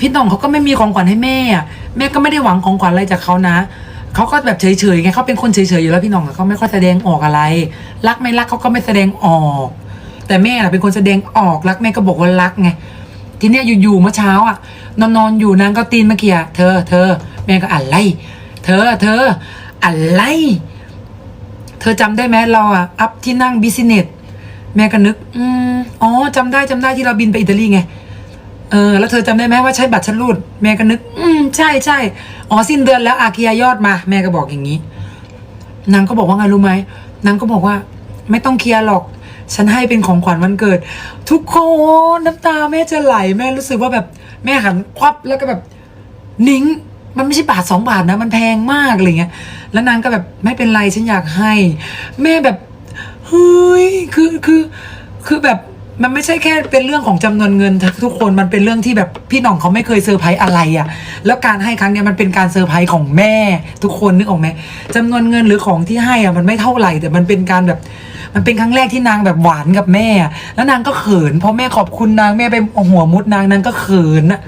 พี่น้องเขาก็ไม่มีของขวัญให้แม่อะแม่ก็ไม่ได้หวังของขวัญอะไรจากเขานะเขาก็แบบเฉยๆไงเขาเป็นคนเฉยๆอยู่แล้วพี่น้องเขาไม่ค่อยแสดงออกอะไร รักไม่รักเขาก็ไม่แสดงออก แต่แม่น่ะเป็นคนแสดงออกรักแม่ก็บอกว่ารักไงทีเนี้ยอยู่ๆเมื่อเช้าอะนอนนอนๆอยู่นางก็ตีนเมื่อกี้อเธอเธอแม่ก็อะไร เธอเธออะไร เธอจำได้ไหมเราอะอัพที่นั่งบิสเนสแม่ก็นึก อืมอ๋อจำได้จำได้ที่เราบินไปอิตาลีไง เออแล้วเธอจำได้ไหมว่าใช้บัตรฉันรูดแม่ก็นึก อืมใช่ใช่อ๋อสิ้นเดือนแล้วอาเคลียร์ยอดมา แม่ก็บอกอย่างนี้นางก็บอกว่าไงรู้ไหมนางก็บอกว่า ไม่ต้องเคลียร์หรอก ฉันให้เป็นของขวัญวันเกิด ทุกคนน้ำตาแม่จะไหลแม่รู้สึกว่าแบบ แม่หันควับแล้วก็แบบนิ้งมันไม่ใช่บาทสองบาทนะ มันแพงมากอะไรเงี้ย แล้วนางก็แบบไม่เป็นไรฉันอยากให้ แม่แบบเฮ้ยคือคือคือแบบ มันไม่ใช่แค่เป็นเรื่องของจำนวนเงินทุกคนมันเป็นเรื่องที่แบบพี่หน่องเขาไม่เคยเซอร์ไพรส์อะไรอะ่ะ แล้วการให้ครั้งเนี้ยมันเป็นการเซอร์ไพรส์ของแม่ ทุกคนนึกออกไหมจำนวนเงินหรือของที่ให้อะ่ะมันไม่เท่าไหร่ แต่มันเป็นการแบบ มันเป็นครั้งแรกที่นางแบบหวานกับแม่อะแล้วนางก็เขินพอแม่ขอบคุณนางแม่ไปเอาหัวมุดนางนางก็เขินอะ